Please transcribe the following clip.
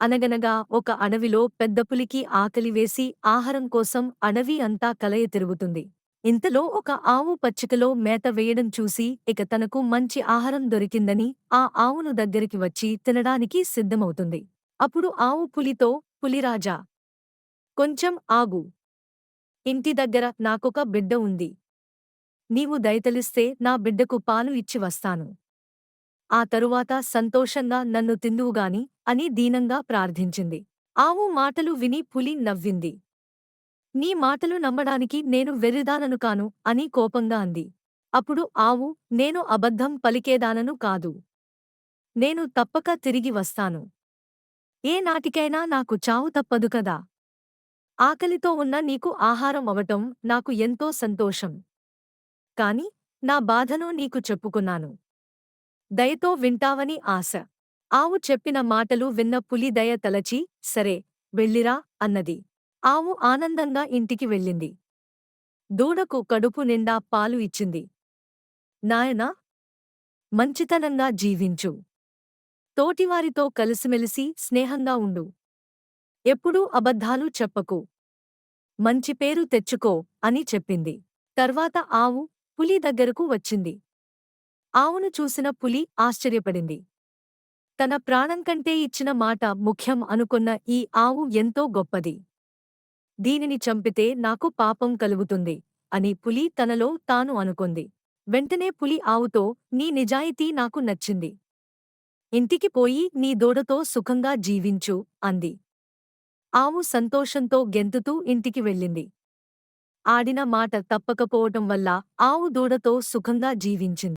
అనగనగా ఒక అడవిలో పెద్ద పులికి ఆకలివేసి ఆహారం కోసం అడవి అంతా కలయ తిరుగుతుంది. ఇంతలో ఒక ఆవు పచ్చికలో మేత వేయడం చూసి ఇక తనకు మంచి ఆహారం దొరికిందని ఆ ఆవును దగ్గరికి వచ్చి తినడానికి సిద్ధమవుతుంది. అప్పుడు ఆవు పులితో పులిరాజా కొంచెం ఆగు. ఇంటి దగ్గర నాకొక బిడ్డ ఉంది. నీవు దయతలిస్తే నా బిడ్డకు పాలు ఇచ్చి వస్తాను. ఆ తరువాత సంతోషంగా నన్ను తిందువుగాని అని దీనంగా ప్రార్థించింది. ఆవు మాటలు విని పులి నవ్వింది. నీ మాటలు నమ్మడానికి నేను వెర్రిదానను కాను అని కోపంగా అంది. అప్పుడు ఆవు నేను అబద్ధం పలికేదానను కాదు. నేను తప్పక తిరిగి వస్తాను. ఏ నాటికైనా నాకు చావు తప్పదు కదా. ఆకలితో ఉన్న నీకు ఆహారం అవటం నాకు ఎంతో సంతోషం. కాని నా బాధను నీకు చెప్పుకున్నాను. దయతో వింటావని ఆశ. ఆవు చెప్పిన మాటలు విన్న పులి దయ తలచి సరే వెళ్ళిరా అన్నది. ఆవు ఆనందంగా ఇంటికి వెళ్ళింది. దూడకు కడుపు నిండా పాలు ఇచ్చింది. నాయనా మంచితనంగా జీవించు. తోటివారితో కలిసిమెలిసి స్నేహంగా ఉండు. ఎప్పుడూ అబద్ధాలు చెప్పకు. మంచి పేరు తెచ్చుకో అని చెప్పింది. తర్వాత ఆవు పులి దగ్గరకు వచ్చింది. ఆవును చూసిన పులి ఆశ్చర్యపడింది. తన ప్రాణం కంటే ఇచ్చిన మాట ముఖ్యం అనుకున్న ఈ ఆవు ఎంతో గొప్పది. దీనిని చంపితే నాకు పాపం కలుగుతుంది అని పులి తనలో తాను అనుకుంది. వెంటనే పులి ఆవుతో నీ నిజాయితీ నాకు నచ్చింది. ఇంటికి పోయి నీ దూడతో సుఖంగా జీవించు అంది. ఆవు సంతోషంతో గెంతుతూ ఇంటికి వెళ్ళింది. ఆడిన మాట తప్పకపోవటం వల్ల ఆవు దూడతో సుఖంగా జీవించింది.